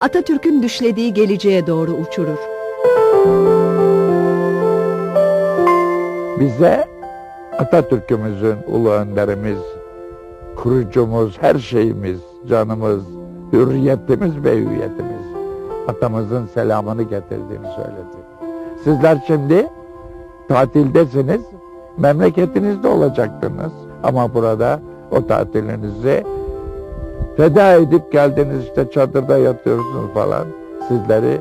Atatürk'ün düşlediği geleceğe doğru uçurur. Bize Atatürk'ümüzün ulu önderimiz, kurucumuz, her şeyimiz, canımız, hürriyetimiz ve hüviyetimiz atamızın selamını getirdiğini söyledi. Sizler şimdi tatildesiniz, memleketinizde olacaktınız ama burada o tatilinizi feda edip geldiniz işte çadırda yatıyorsunuz falan. Sizleri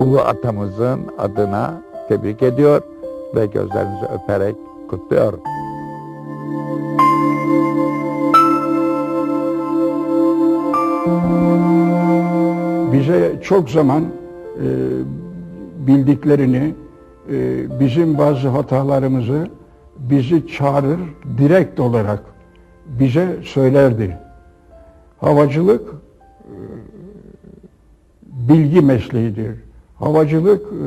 ulu atamızın adına tebrik ediyor ve gözlerinizi öperek kutluyor. bize çok zaman e, bildiklerini, e, bizim bazı hatalarımızı bizi çağırır, direkt olarak bize söylerdi. Havacılık e, bilgi mesleğidir. Havacılık e,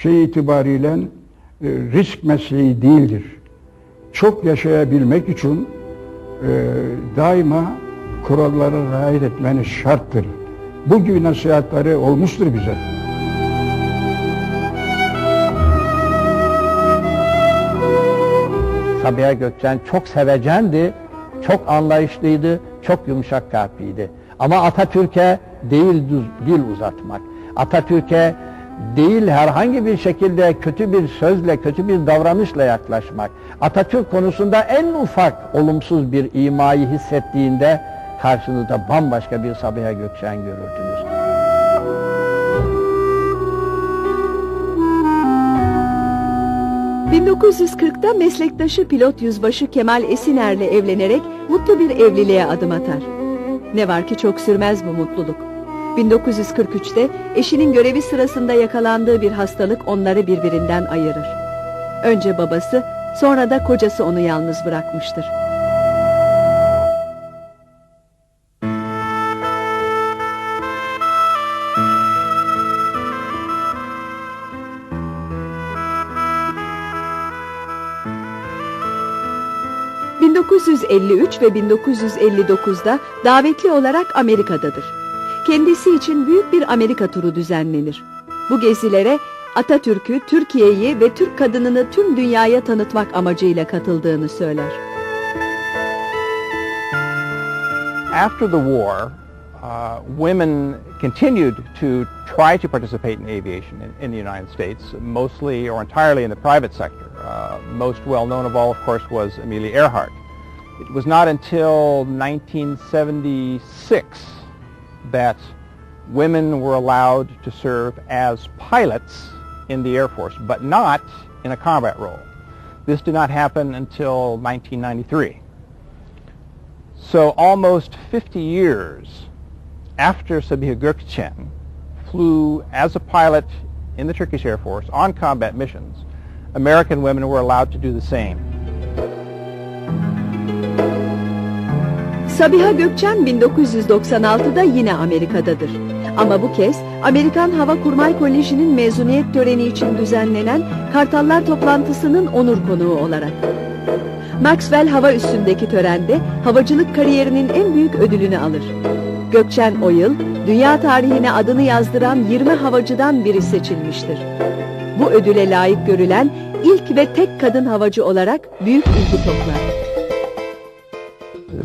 şey itibariyle e, risk mesleği değildir. Çok yaşayabilmek için daima kurallara riayet etmeniz şarttır. Bu gibi nasihatleri olmuştur bize. Sabiha Gökçen çok sevecendi, çok anlayışlıydı, çok yumuşak kalpliydi. Ama Atatürk'e değil dil uzatmak, Atatürk'e değil herhangi bir şekilde kötü bir sözle, kötü bir davranışla yaklaşmak. Atatürk konusunda en ufak olumsuz bir imayı hissettiğinde karşınızda bambaşka bir Sabiha Gökçen görürdünüz. 1940'da meslektaşı pilot yüzbaşı Kemal Esiner'le evlenerek mutlu bir evliliğe adım atar. Ne var ki çok sürmez bu mutluluk. 1943'te eşinin görevi sırasında yakalandığı bir hastalık onları birbirinden ayırır. Önce babası, sonra da kocası onu yalnız bırakmıştır. ...1953 ve 1959'da davetli olarak Amerika'dadır. Kendisi için büyük bir Amerika turu düzenlenir. Bu gezilere Atatürk'ü, Türkiye'yi ve Türk kadınını tüm dünyaya tanıtmak amacıyla katıldığını söyler. After the war, uh, women continued to try to participate in aviation in, in the United States, mostly or entirely in the private sector. Uh, most well known of all, of course, was Amelia Earhart. It was not until 1976 that women were allowed to serve as pilots in the Air Force, but not in a combat role. This did not happen until 1993. So almost 50 years after Sabiha Gökçen flew as a pilot in the Turkish Air Force on combat missions, American women were allowed to do the same. Sabiha Gökçen 1996'da yine Amerika'dadır. Ama bu kez Amerikan Hava Kurmay Koleji'nin mezuniyet töreni için düzenlenen Kartallar toplantısının onur konuğu olarak. Maxwell hava üstündeki törende havacılık kariyerinin en büyük ödülünü alır. Gökçen o yıl dünya tarihine adını yazdıran 20 havacıdan biri seçilmiştir. Bu ödüle layık görülen ilk ve tek kadın havacı olarak büyük ilgi toplar.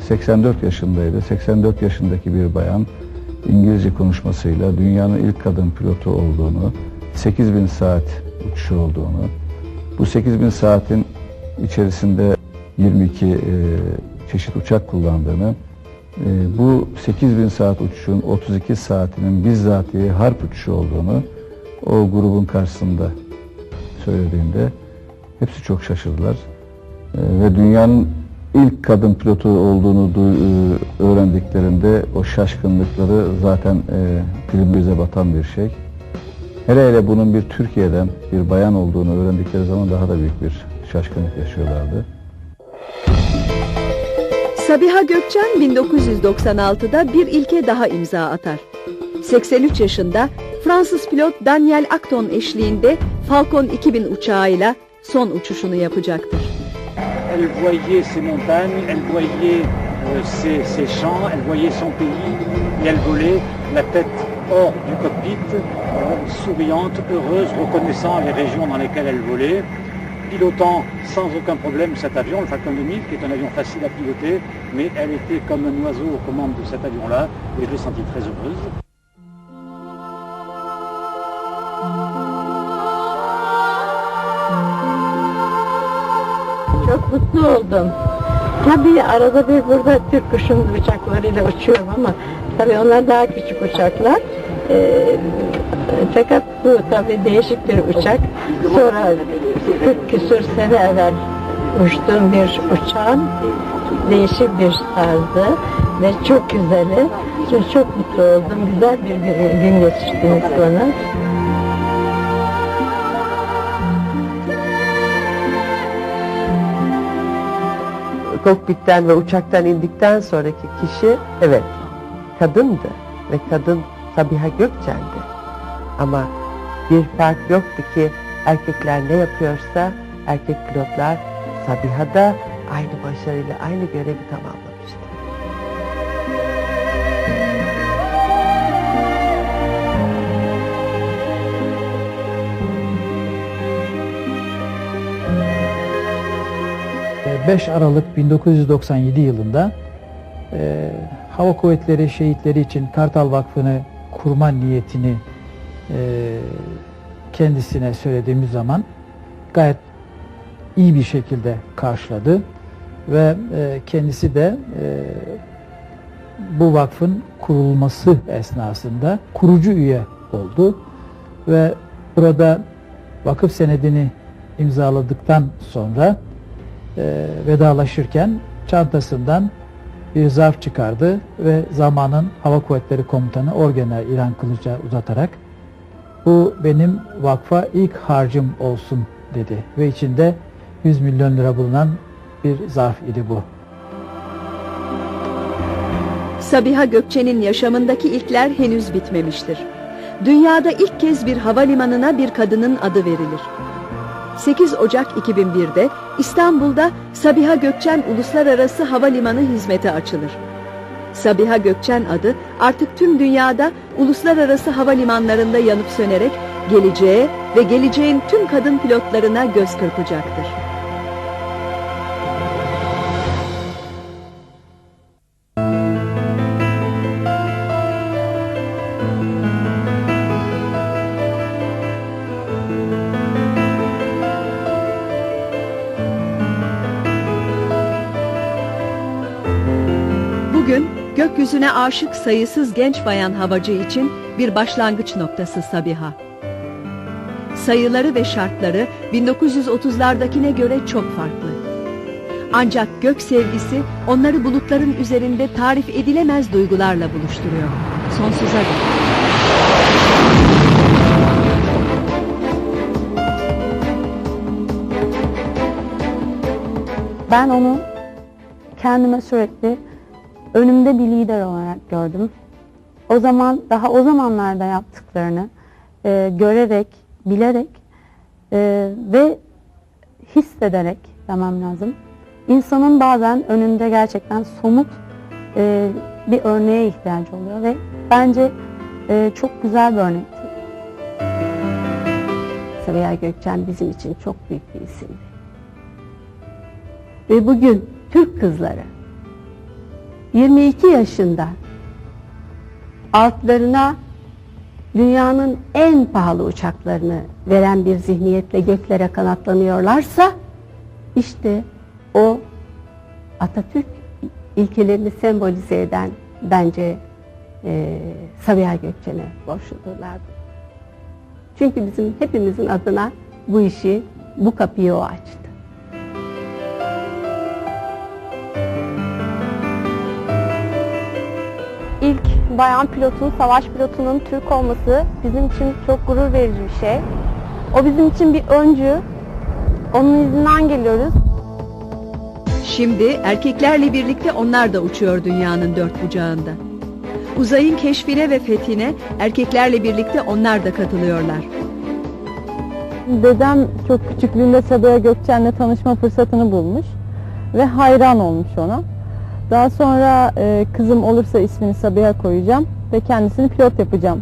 84 yaşındaydı. 84 yaşındaki bir bayan İngilizce konuşmasıyla dünyanın ilk kadın pilotu olduğunu, 8000 saat uçuşu olduğunu, bu 8000 saatin içerisinde 22 e, çeşit uçak kullandığını, e, bu 8000 saat uçuşun 32 saatinin bizzatihi harp uçuşu olduğunu o grubun karşısında söylediğinde hepsi çok şaşırdılar. E, ve dünyanın ilk kadın pilotu olduğunu e, öğrendiklerinde o şaşkınlıkları zaten e, film göze batan bir şey. Hele hele bunun bir Türkiye'den bir bayan olduğunu öğrendikleri zaman daha da büyük bir şaşkınlık yaşıyorlardı. Sabiha Gökçen 1996'da bir ilke daha imza atar. 83 yaşında Fransız pilot Daniel Acton eşliğinde Falcon 2000 uçağıyla son uçuşunu yapacaktır. Elle voyait ses montagnes, elle voyait euh, ses, champs, elle voyait son pays, et elle volait la tête hors du cockpit, euh, souriante, heureuse, reconnaissant les régions dans lesquelles elle volait, pilotant sans aucun problème cet avion, le Falcon 2000, qui est un avion facile à piloter, mais elle était comme un oiseau aux commandes de cet avion-là, et je l'ai sentie très heureuse. Mutlu oldum. Tabii arada bir burada Türk kuşun uçaklarıyla uçuyorum ama tabii onlar daha küçük uçaklar. Ee, fakat bu tabii değişik bir uçak. Sonra 40 küsur sene evvel uçtuğum bir uçağın değişik bir tarzı ve çok güzeli. Çok, mutlu oldum. Güzel bir gün, gün geçirdiniz bana. Kokpitten ve uçaktan indikten sonraki kişi evet kadındı ve kadın Sabiha Gökçen'di. Ama bir fark yoktu ki erkekler ne yapıyorsa erkek pilotlar Sabiha da aynı başarıyla aynı görevi tamamlamıştı. 5 Aralık 1997 yılında e, Hava Kuvvetleri şehitleri için Kartal Vakfı'nı kurma niyetini e, kendisine söylediğimiz zaman gayet iyi bir şekilde karşıladı ve e, kendisi de e, bu vakfın kurulması esnasında kurucu üye oldu ve burada vakıf senedini imzaladıktan sonra e, vedalaşırken çantasından bir zarf çıkardı ve zamanın Hava Kuvvetleri Komutanı Orgeneral İlhan Kılıç'a uzatarak bu benim vakfa ilk harcım olsun dedi ve içinde 100 milyon lira bulunan bir zarf idi bu. Sabiha Gökçen'in yaşamındaki ilkler henüz bitmemiştir. Dünyada ilk kez bir havalimanına bir kadının adı verilir. 8 Ocak 2001'de İstanbul'da Sabiha Gökçen Uluslararası Havalimanı hizmete açılır. Sabiha Gökçen adı artık tüm dünyada uluslararası havalimanlarında yanıp sönerek geleceğe ve geleceğin tüm kadın pilotlarına göz kırpacaktır. Gökyüzüne aşık sayısız genç bayan havacı için bir başlangıç noktası Sabiha. Sayıları ve şartları 1930'lardakine göre çok farklı. Ancak gök sevgisi onları bulutların üzerinde tarif edilemez duygularla buluşturuyor. Sonsuza dek. Ben onu kendime sürekli önümde bir lider olarak gördüm. O zaman daha o zamanlarda yaptıklarını e, görerek, bilerek e, ve hissederek demem lazım. İnsanın bazen önünde gerçekten somut e, bir örneğe ihtiyacı oluyor ve bence e, çok güzel bir örnekti. Sabiha Gökçen bizim için çok büyük bir isimdi. Ve bugün Türk kızları 22 yaşında altlarına dünyanın en pahalı uçaklarını veren bir zihniyetle göklere kanatlanıyorlarsa işte o Atatürk ilkelerini sembolize eden bence e, Sabiha Gökçen'e borçludurlar. Çünkü bizim hepimizin adına bu işi, bu kapıyı o açtı. Bayan pilotun, savaş pilotunun Türk olması bizim için çok gurur verici bir şey. O bizim için bir öncü. Onun izinden geliyoruz. Şimdi erkeklerle birlikte onlar da uçuyor dünyanın dört bucağında. Uzayın keşfine ve fethine erkeklerle birlikte onlar da katılıyorlar. Dedem çok küçüklüğünde Sabiha Gökçen'le tanışma fırsatını bulmuş ve hayran olmuş ona. Daha sonra e, kızım olursa ismini Sabiha koyacağım ve kendisini pilot yapacağım